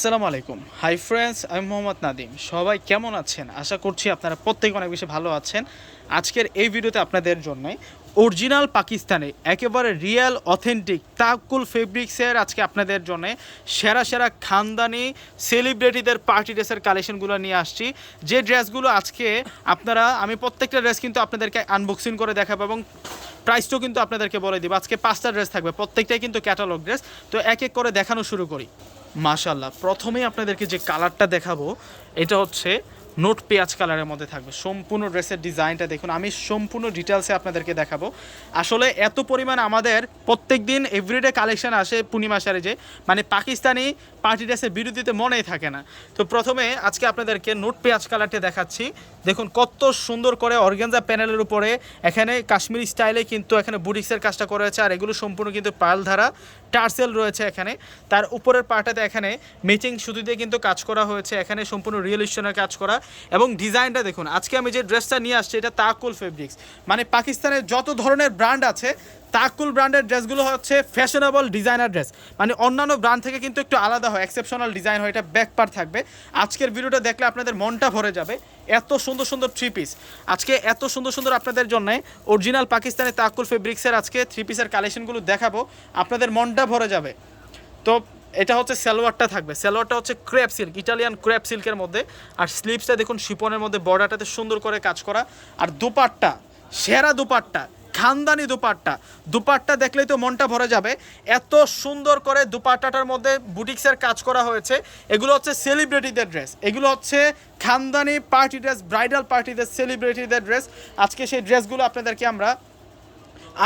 আসসালামু আলাইকুম। Hi friends আমি মোহাম্মদ নাদিম সবাই কেমন আছেন? আশা করছি আপনারা প্রত্যেকে অনেক বেশি ভালো আছেন। আজকের এই ভিডিওতে আপনাদের জন্য অরিজিনাল পাকিস্তানে একেবারে রিয়েল অথেন্টিক তাকুল ফেব্রিক্সের আজকে আপনাদের জন্য সেরা সেরা খানদানি সেলিব্রিটিদের পার্টি ড্রেসের কালেকশনগুলো নিয়ে আসছি। যে ড্রেসগুলো আজকে আপনারা, আমি প্রত্যেকটা ড্রেস কিন্তু আপনাদেরকে আনবক্সিং করে দেখাবো এবং প্রাইসটাও কিন্তু আপনাদেরকে বলে দিব। আজকে পাঁচটা ড্রেস থাকবে, প্রত্যেকটাই কিন্তু ক্যাটালগ ড্রেস তো এক এক করে দেখানো শুরু করি। মাশাল্লাহ প্রথমেই আপনাদেরকে যে কালারটা দেখাবো, এটা হচ্ছে নোট পেঁয়াজ কালারের মধ্যে থাকবে। সম্পূর্ণ ড্রেসের ডিজাইনটা দেখুন, আমি সম্পূর্ণ ডিটেলসে আপনাদেরকে দেখাবো। আসলে এত পরিমাণ আমাদের প্রত্যেক দিন এভরিডে কালেকশন আসে পূর্ণিমা সারে যে মানে পাকিস্তানি পার্টি ড্রেসের বিরোধিতে মনেই থাকে না। তো প্রথমে আজকে আপনাদেরকে নোট পেঁয়াজ কালারটা দেখাচ্ছি। দেখুন, কত সুন্দর করে অর্গেনজা প্যানেলের উপরে এখানে কাশ্মীরি স্টাইলে কিন্তু এখানে বুটিক্সের কাজটা করা হয়েছে, আর এগুলো সম্পূর্ণ কিন্তু পাল ধারা টার্সেল রয়েছে এখানে। তার উপরের পার্টাতে এখানে ম্যাচিং সুতি দিয়ে কিন্তু কাজ করা হয়েছে, এখানে সম্পূর্ণ রিয়েল স্টোনের কাজ করা। এবং ডিজাইনটা দেখুন, আজকে আমি যে ড্রেসটা নিয়ে আসছি, এটা তাকুল ফেব্রিক্স মানে পাকিস্তানের যত ধরনের ব্র্যান্ড আছে তাকুল ব্র্যান্ডের ড্রেসগুলো হচ্ছে ফ্যাশনেবল ডিজাইনার ড্রেস। মানে অন্যান্য ব্র্যান্ড থেকে কিন্তু একটু আলাদা হয় এক্সেপশনাল ডিজাইন হয়, এটা ব্যাক পার থাকবে। আজকের ভিডিওটা দেখলে আপনাদের মনটা ভরে যাবে, এত সুন্দর সুন্দর থ্রি পিস আজকে এত সুন্দর সুন্দর আপনাদের জন্য অরিজিনাল পাকিস্তানি তাকুল ফেব্রিক্সের আজকে থ্রি পিসের কালেকশনগুলো দেখাবো, আপনাদের মনটা ভরে যাবে। তো এটা হচ্ছে সালোয়ারটা থাকবে, সালোয়ারটা হচ্ছে ক্র্যাপ সিল্ক ইটালিয়ান ক্র্যাপ সিল্কের মধ্যে। আর স্লিপসটা দেখুন, শিপনের মধ্যে বর্ডারটাতে সুন্দর করে কাজ করা। আর দুপাট্টা, সেরা দুপাট্টা খানদানি দুপাট্টা। দুপাট্টা দেখলেই তো মনটা ভরে যাবে। এত সুন্দর করে দুপাট্টাটার মধ্যে বুটিক্সের কাজ করা হয়েছে। এগুলো হচ্ছে সেলিব্রিটিদের ড্রেস এগুলো হচ্ছে খানদানি পার্টি ড্রেস ব্রাইডাল পার্টিদের সেলিব্রিটিদের ড্রেস আজকে সেই ড্রেসগুলো আপনাদেরকে আমরা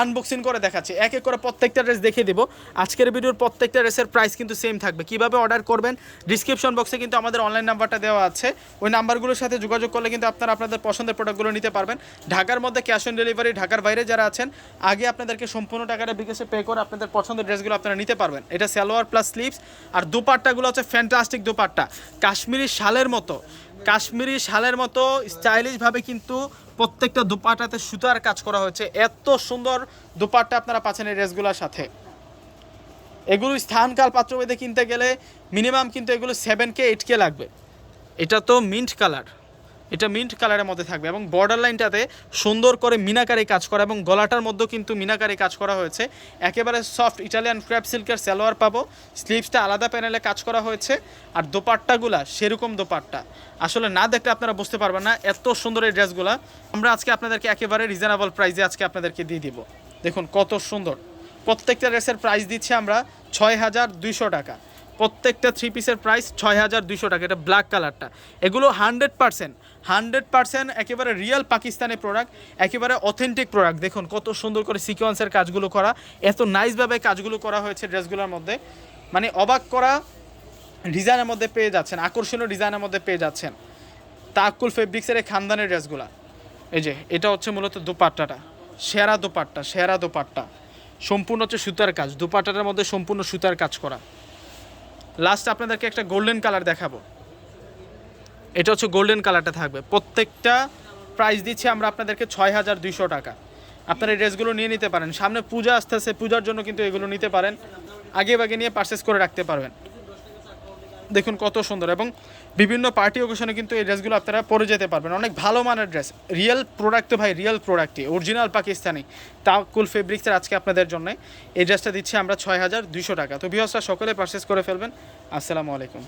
আনবক্সিং করে দেখাচ্ছি। এক এক করে প্রত্যেকটা ড্রেস দেখিয়ে দেবো। আজকের ভিডিওর প্রত্যেকটা ড্রেসের প্রাইস কিন্তু সেম থাকবে। কীভাবে অর্ডার করবেন? ডিসক্রিপশন বক্সে কিন্তু আমাদের অনলাইন নাম্বারটা দেওয়া আছে। ওই নাম্বারগুলোর সাথে যোগাযোগ করলে কিন্তু আপনারা আপনাদের পছন্দের প্রোডাক্টগুলো নিতে পারবেন। ঢাকার মধ্যে ক্যাশ অন ডেলিভারি ঢাকার বাইরে যারা আছেন, আগে আপনাদেরকে সম্পূর্ণ টাকাটা বিকাশে পে করে আপনাদের পছন্দের ড্রেসগুলো আপনারা নিতে পারবেন। এটা সালোয়ার প্লাস স্লিভস আর দুপাট্টাগুলো হচ্ছে ফ্যান্টাস্টিক দুপাট্টা। কাশ্মীরি শালের মতো। কাশ্মীরি শালের মতো স্টাইলিশভাবে কিন্তু প্রত্যেকটা দুপাটাতে সুতার কাজ করা হয়েছে। এত সুন্দর দুপাট্টা আপনারা পাচ্ছেন এই ড্রেসগুলোর সাথে। এগুলো স্থানকাল পাত্রভেদে কিনতে গেলে মিনিমাম কিন্তু এগুলো সেভেন কে এইট কে লাগবে। এটা তো মিন্ট কালার এটা মিন্ট কালারের মধ্যে থাকবে এবং বর্ডার লাইনটাতে সুন্দর করে মিনাকারি কাজ করা এবং গলাটার মধ্যেও কিন্তু মিনাকারি কাজ করা হয়েছে। একেবারে সফট ইটালিয়ান ক্র্যাপ সিল্কের সালোয়ার পাবো। স্লিভসটা আলাদা প্যানেলে কাজ করা হয়েছে। আর দোপাট্টাগুলা সেরকম দোপাট্টা। আসলে না দেখলে আপনারা বুঝতে পারবেন না এত সুন্দর এই ড্রেসগুলা। আমরা আজকে আপনাদেরকে একেবারে রিজনেবল প্রাইসে আজকে আপনাদেরকে দিয়ে দিব। দেখুন কত সুন্দর। প্রত্যেকটা ড্রেসের প্রাইস দিচ্ছি আমরা ছয় হাজার দুইশো টাকা। প্রত্যেকটা থ্রি পিসের প্রাইস ছয় হাজার দুশো টাকা। এটা ব্ল্যাক কালারটা এগুলো হান্ড্রেড পার্সেন্ট হান্ড্রেড পার্সেন্ট একেবারে রিয়েল পাকিস্তানি প্রোডাক্ট একেবারে অথেন্টিক প্রোডাক্ট দেখুন, কত সুন্দর করে সিকোয়েন্সের কাজগুলো করা। এত নাইসভাবে কাজগুলো করা হয়েছে ড্রেসগুলোর মধ্যে। মানে অবাক করা ডিজাইনের মধ্যে পেয়ে যাচ্ছেন, আকর্ষণীয় ডিজাইনের মধ্যে পেয়ে যাচ্ছেন। তাকুল ফেব্রিক্সের এই খানদানের ড্রেসগুলো। এই যে, এটা হচ্ছে মূলত দুপাট্টাটা। সেরা দুপাট্টা সেরা দুপাট্টা। সম্পূর্ণ হচ্ছে সুতার কাজ। দুপাট্টাটার মধ্যে সম্পূর্ণ সুতার কাজ করা। লাস্ট আপনাদেরকে একটা গোল্ডেন কালার দেখাবো। এটা হচ্ছে গোল্ডেন কালারটা থাকবে। প্রত্যেকটা প্রাইস দিচ্ছি আমরা আপনাদেরকে ছয় হাজার দুইশো টাকা। আপনারা এই ড্রেসগুলো নিয়ে নিতে পারেন। সামনে পূজা আসতেছে, পূজার জন্য কিন্তু এগুলো নিতে পারেন। আগে বাগে নিয়ে পারচেস করে রাখতে পারবেন। দেখুন কত সুন্দর এবং বিভিন্ন পার্টি ওকেশনে কিন্তু এই ড্রেসগুলো আপনারা পরে যেতে পারবেন। অনেক ভালো মানের ড্রেস রিয়েল প্রোডাক্ট ভাই রিয়েল প্রোডাক্টই অরিজিনাল পাকিস্তানি তাকুল ফেব্রিক্সের আজকে আপনাদের জন্য। এই ড্রেসটা দিচ্ছি আমরা ছয় হাজার দুইশো টাকা। তো বিহসরা সকলে পারচেস করে ফেলবেন। আসসালামু আলাইকুম।